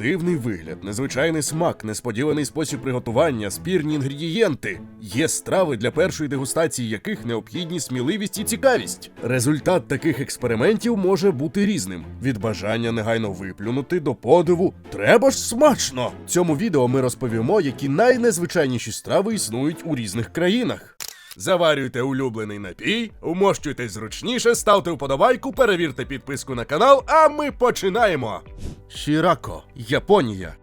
Дивний вигляд, незвичайний смак, несподіваний спосіб приготування, спірні інгредієнти. Є страви, для першої дегустації яких необхідні сміливість і цікавість. Результат таких експериментів може бути різним: від бажання негайно виплюнути до подиву. Треба ж смачно! В цьому відео ми розповімо, які найнезвичайніші страви існують у різних країнах. Заварюйте улюблений напій, умощуйтесь зручніше, ставте вподобайку, перевірте підписку на канал, а ми починаємо. Шірако, Японія.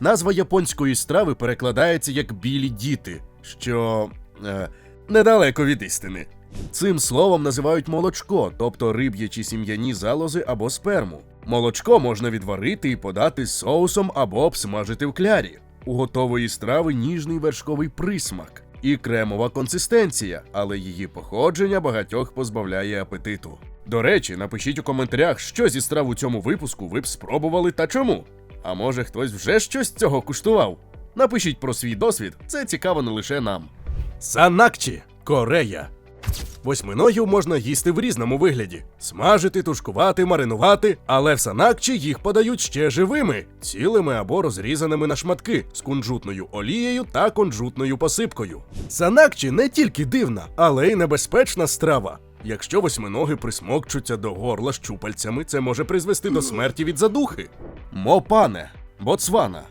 Назва японської страви перекладається як білі діти, що е, недалеко від істини. Цим словом називають молочко, тобто риб'ячі сім'яні залози або сперму. Молочко можна відварити і подати з соусом або обсмажити в клярі. У готової страви ніжний вершковий присмак і кремова консистенція, але її походження багатьох позбавляє апетиту. До речі, напишіть у коментарях, що зі страв у цьому випуску ви б спробували та чому. А може хтось вже щось цього куштував? Напишіть про свій досвід, це цікаво не лише нам. Санакчі, Корея. Восьминогів можна їсти в різному вигляді: смажити, тушкувати, маринувати, але в санакчі їх подають ще живими, цілими або розрізаними на шматки з кунжутною олією та кунжутною посипкою. Санакчі не тільки дивна, але й небезпечна страва. Якщо восьминоги присмокчуться до горла щупальцями, це може призвести до смерті від задухи. Мопане, Боцвана.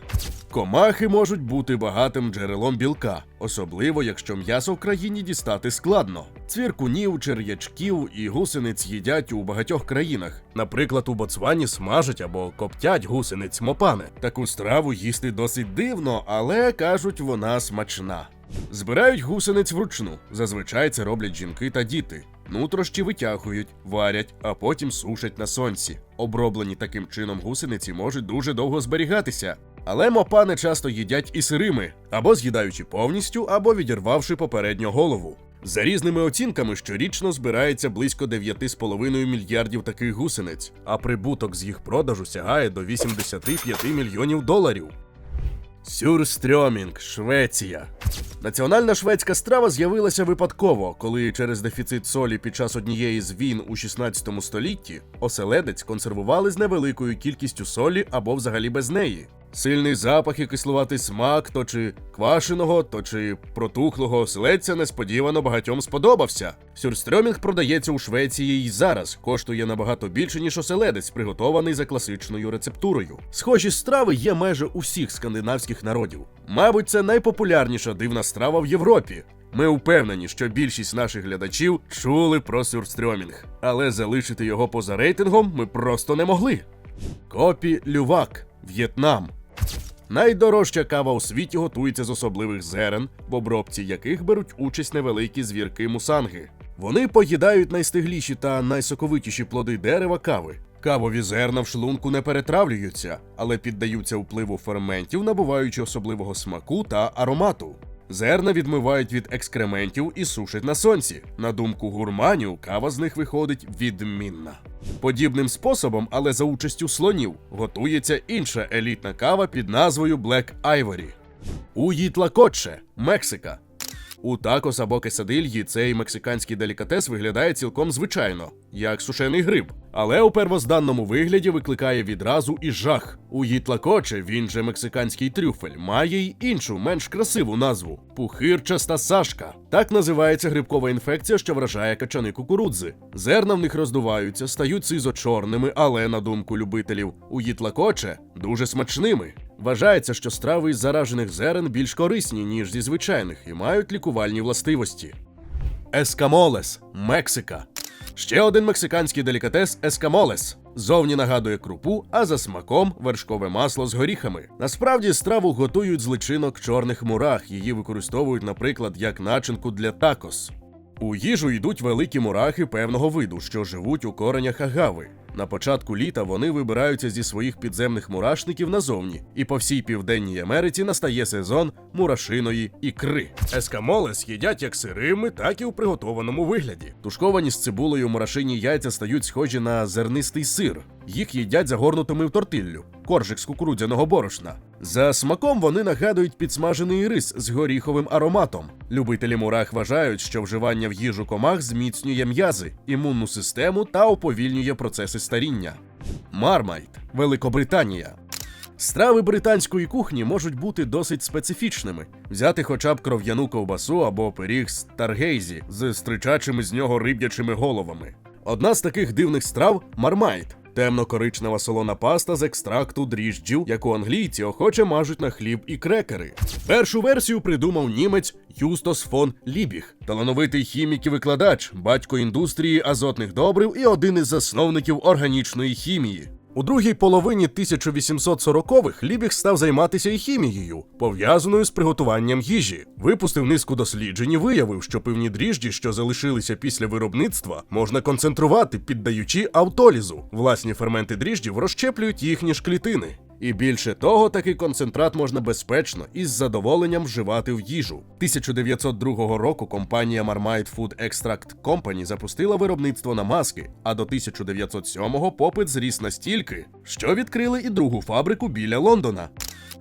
Комахи можуть бути багатим джерелом білка, особливо якщо м'ясо в країні дістати складно. Цвіркунів, чер'ячків і гусениць їдять у багатьох країнах. Наприклад, у Боцвані смажать або коптять гусениць мопане. Таку страву їсти досить дивно, але кажуть, вона смачна. Збирають гусениць вручну. Зазвичай це роблять жінки та діти. Нутрощі витягують, варять, а потім сушать на сонці. Оброблені таким чином гусениці можуть дуже довго зберігатися. Але мопани часто їдять і сирими, або з'їдаючи повністю, або відірвавши попередньо голову. За різними оцінками, щорічно збирається близько 9,5 мільярдів таких гусениць, а прибуток з їх продажу сягає до 85 мільйонів доларів. Сюрстрьомінг, Швеція. Національна шведська страва з'явилася випадково, коли через дефіцит солі під час однієї з війн у 16 столітті оселедець консервували з невеликою кількістю солі або взагалі без неї. Сильний запах і кислуватий смак, то чи квашеного, то чи протухлого оселедця несподівано багатьом сподобався. Сюрстрьомінг продається у Швеції і зараз, коштує набагато більше, ніж оселедець, приготований за класичною рецептурою. Схожі страви є майже у всіх скандинавських народів. Мабуть, це найпопулярніша дивна страва в Європі. Ми впевнені, що більшість наших глядачів чули про сюрстрьомінг, але залишити його поза рейтингом ми просто не могли. Копі Лювак, В'єтнам. Найдорожча кава у світі готується з особливих зерен, в обробці яких беруть участь невеликі звірки мусанги. Вони поїдають найстигліші та найсоковитіші плоди дерева кави. Кавові зерна в шлунку не перетравлюються, але піддаються впливу ферментів, набуваючи особливого смаку та аромату. Зерна відмивають від екскрементів і сушать на сонці. На думку гурманів, кава з них виходить відмінна. Подібним способом, але за участю слонів, готується інша елітна кава під назвою Black Ivory. Уїтлакотче, Мексика. У такос або кесадильї цей мексиканський делікатес виглядає цілком звичайно, як сушений гриб, але у первозданному вигляді викликає відразу і жах. У їтлакоче, він же мексиканський трюфель, має й іншу, менш красиву назву пухирчаста сашка. Так називається грибкова інфекція, що вражає качани кукурудзи. Зерна в них роздуваються, стають сизо-чорними, але на думку любителів, у їтлакоче дуже смачними. Вважається, що страви із заражених зерен більш корисні, ніж зі звичайних, і мають лікувальні властивості. Ескамолес, Мексика. Ще один мексиканський делікатес ескамолес. Зовні нагадує крупу, а за смаком вершкове масло з горіхами. Насправді страву готують з личинок чорних мурах. Її використовують, наприклад, як начинку для такос. У їжу йдуть великі мурахи певного виду, що живуть у коренях агави. На початку літа вони вибираються зі своїх підземних мурашників назовні, і по всій південній Америці настає сезон мурашиної ікри. Ескамолес їдять як сирими, так і у приготованому вигляді. Тушковані з цибулею мурашині яйця стають схожі на зернистий сир. Їх їдять загорнутими в тортиллю, коржик з кукурудзяного борошна. За смаком вони нагадують підсмажений рис з горіховим ароматом. Любителі мурах вважають, що вживання в їжу комах зміцнює м'язи, імунну систему та уповільнює процеси старіння. Мармайт, Великобританія. Страви британської кухні можуть бути досить специфічними. Взяти хоча б кров'яну ковбасу або пиріг з таргейзі з стричачими з нього риб'ячими головами. Одна з таких дивних страв мармайт. Темно-коричнева солона паста з екстракту дріжджів, яку англійці охоче мажуть на хліб і крекери. Першу версію придумав німець Юстос фон Лібіг, талановитий хімік і викладач, батько індустрії азотних добрив і один із засновників органічної хімії. У другій половині 1840-х Лібіг став займатися і хімією, пов'язаною з приготуванням їжі. Випустив низку досліджень і виявив, що певні дріжджі, що залишилися після виробництва, можна концентрувати, піддаючи автолізу. Власні ферменти дріжджів розщеплюють їхні ж клітини. І більше того, такий концентрат можна безпечно і з задоволенням вживати в їжу. 1902 року компанія Marmite Food Extract Company запустила виробництво на маски, а до 1907-го попит зріс настільки, що відкрили і другу фабрику біля Лондона.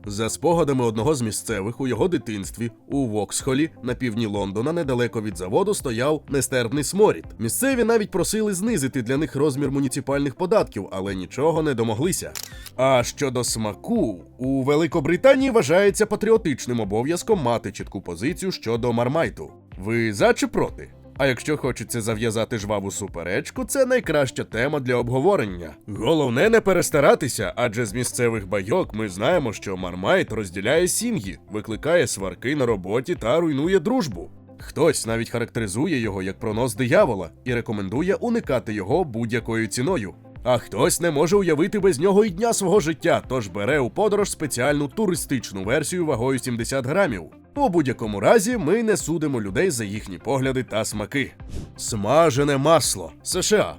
За спогадами одного з місцевих у його дитинстві у Воксхолі на півдні Лондона, недалеко від заводу, стояв нестерпний сморід. Місцеві навіть просили знизити для них розмір муніципальних податків, але нічого не домоглися. А щодо смаку, у Великобританії вважається патріотичним обов'язком мати чітку позицію щодо мармайту. Ви за чи проти? А якщо хочеться зав'язати жваву суперечку, це найкраща тема для обговорення. Головне не перестаратися, адже з місцевих байок ми знаємо, що Мармайт розділяє сім'ї, викликає сварки на роботі та руйнує дружбу. Хтось навіть характеризує його як пронос диявола і рекомендує уникати його будь-якою ціною. А хтось не може уявити без нього і дня свого життя, тож бере у подорож спеціальну туристичну версію вагою 70 грамів. У будь-якому разі ми не судимо людей за їхні погляди та смаки. Смажене масло США.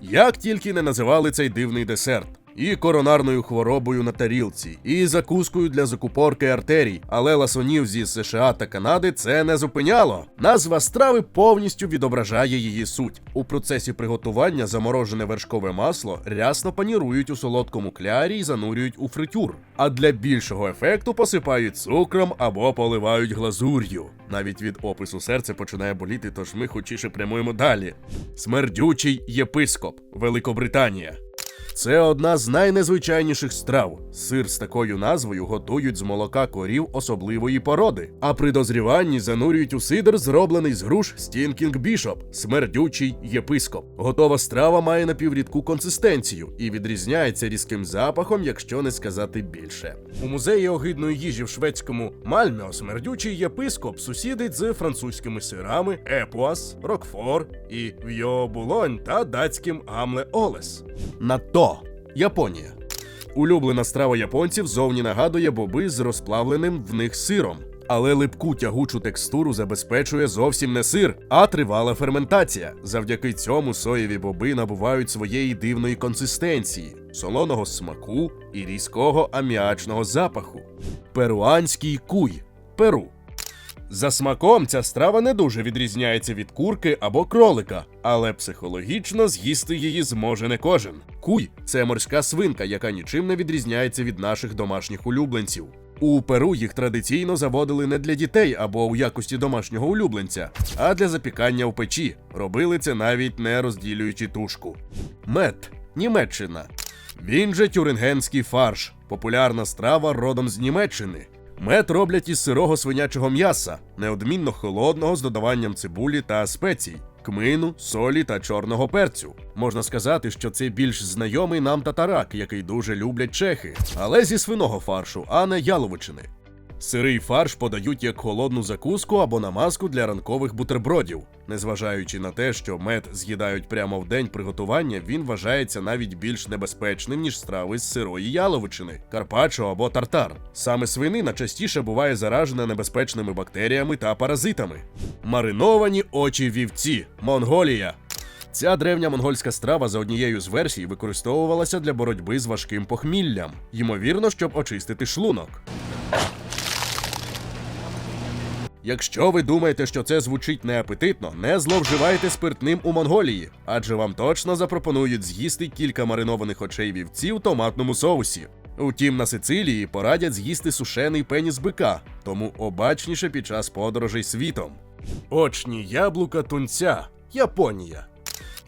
Як тільки не називали цей дивний десерт. І коронарною хворобою на тарілці, і закускою для закупорки артерій, але ласонів зі США та Канади це не зупиняло. Назва страви повністю відображає її суть. У процесі приготування заморожене вершкове масло рясно панірують у солодкому клярі і занурюють у фритюр. А для більшого ефекту посипають цукром або поливають глазур'ю. Навіть від опису серце починає боліти, тож ми хочіше прямуємо далі. Смердючий єпископ, Великобританія. Це одна з найнезвичайніших страв. Сир з такою назвою готують з молока корів особливої породи, а при дозріванні занурюють у сидр, зроблений з груш Стінкінг Бішоп, смердючий єпископ. Готова страва має напіврідку консистенцію і відрізняється різким запахом, якщо не сказати більше. У музеї огидної їжі в шведському Мальмео смердючий єпископ сусідить з французькими сирами Епуас, Рокфор і Вьо Булонь та датським Амле Олес. Нато Японія. Улюблена страва японців зовні нагадує боби з розплавленим в них сиром. Але липку тягучу текстуру забезпечує зовсім не сир, а тривала ферментація. Завдяки цьому соєві боби набувають своєї дивної консистенції, солоного смаку і різкого аміачного запаху. Перуанський куй Перу. За смаком ця страва не дуже відрізняється від курки або кролика, але психологічно з'їсти її зможе не кожен. Куй це морська свинка, яка нічим не відрізняється від наших домашніх улюбленців. У Перу їх традиційно заводили не для дітей або у якості домашнього улюбленця, а для запікання в печі. Робили це навіть не розділюючи тушку. Мед Німеччина. Він же тюрингенський фарш, популярна страва родом з Німеччини. Мед роблять із сирого свинячого м'яса, неодмінно холодного з додаванням цибулі та спецій, кмину, солі та чорного перцю. Можна сказати, що це більш знайомий нам татарак, який дуже люблять чехи, але зі свиного фаршу, а не яловичини. Сирий фарш подають як холодну закуску або намазку для ранкових бутербродів. Незважаючи на те, що мед з'їдають прямо в день приготування, він вважається навіть більш небезпечним, ніж страви з сирої яловичини, карпаччо або тартар. Саме свинина частіше буває заражена небезпечними бактеріями та паразитами. Мариновані очі вівці Монголія. Ця древня монгольська страва за однією з версій використовувалася для боротьби з важким похміллям, ймовірно, щоб очистити шлунок. Якщо ви думаєте, що це звучить неапетитно, не зловживайте спиртним у Монголії, адже вам точно запропонують з'їсти кілька маринованих очей вівці в томатному соусі. Утім, на Сицилії порадять з'їсти сушений пеніс бика, тому обачніше під час подорожей світом. Очні яблука тунця Японія.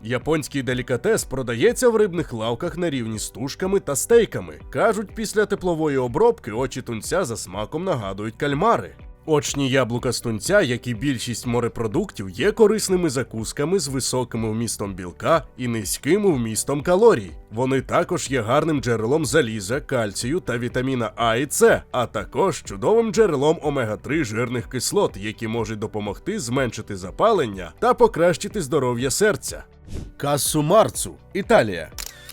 Японський делікатес продається в рибних лавках на рівні з тушками та стейками. Кажуть, після теплової обробки очі тунця за смаком нагадують кальмари. Очні яблука з тунця, як і більшість морепродуктів, є корисними закусками з високим вмістом білка і низьким вмістом калорій. Вони також є гарним джерелом заліза, кальцію та вітаміна А і С, а також чудовим джерелом омега-3 жирних кислот, які можуть допомогти зменшити запалення та покращити здоров'я серця. Касумарцу, Італія.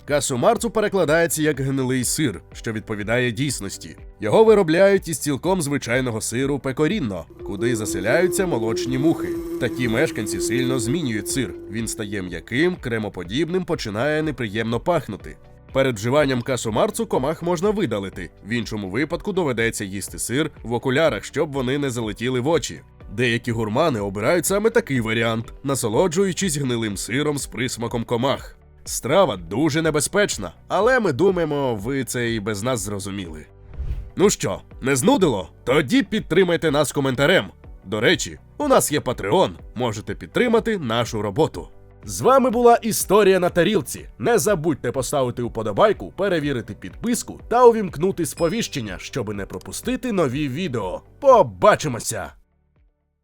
Касумарцу перекладається як гнилий сир, що відповідає дійсності. Його виробляють із цілком звичайного сиру пекорінно, куди заселяються молочні мухи. Такі мешканці сильно змінюють сир. Він стає м'яким, кремоподібним, починає неприємно пахнути. Перед вживанням касумарцу комах можна видалити. В іншому випадку доведеться їсти сир в окулярах, щоб вони не залетіли в очі. Деякі гурмани обирають саме такий варіант, насолоджуючись гнилим сиром з присмаком комах. Страва дуже небезпечна, але ми думаємо, ви це і без нас зрозуміли. Ну що, не знудило? Тоді підтримайте нас коментарем. До речі, у нас є Patreon, можете підтримати нашу роботу. З вами була історія на тарілці. Не забудьте поставити уподобайку, перевірити підписку та увімкнути сповіщення, щоби не пропустити нові відео. Побачимося!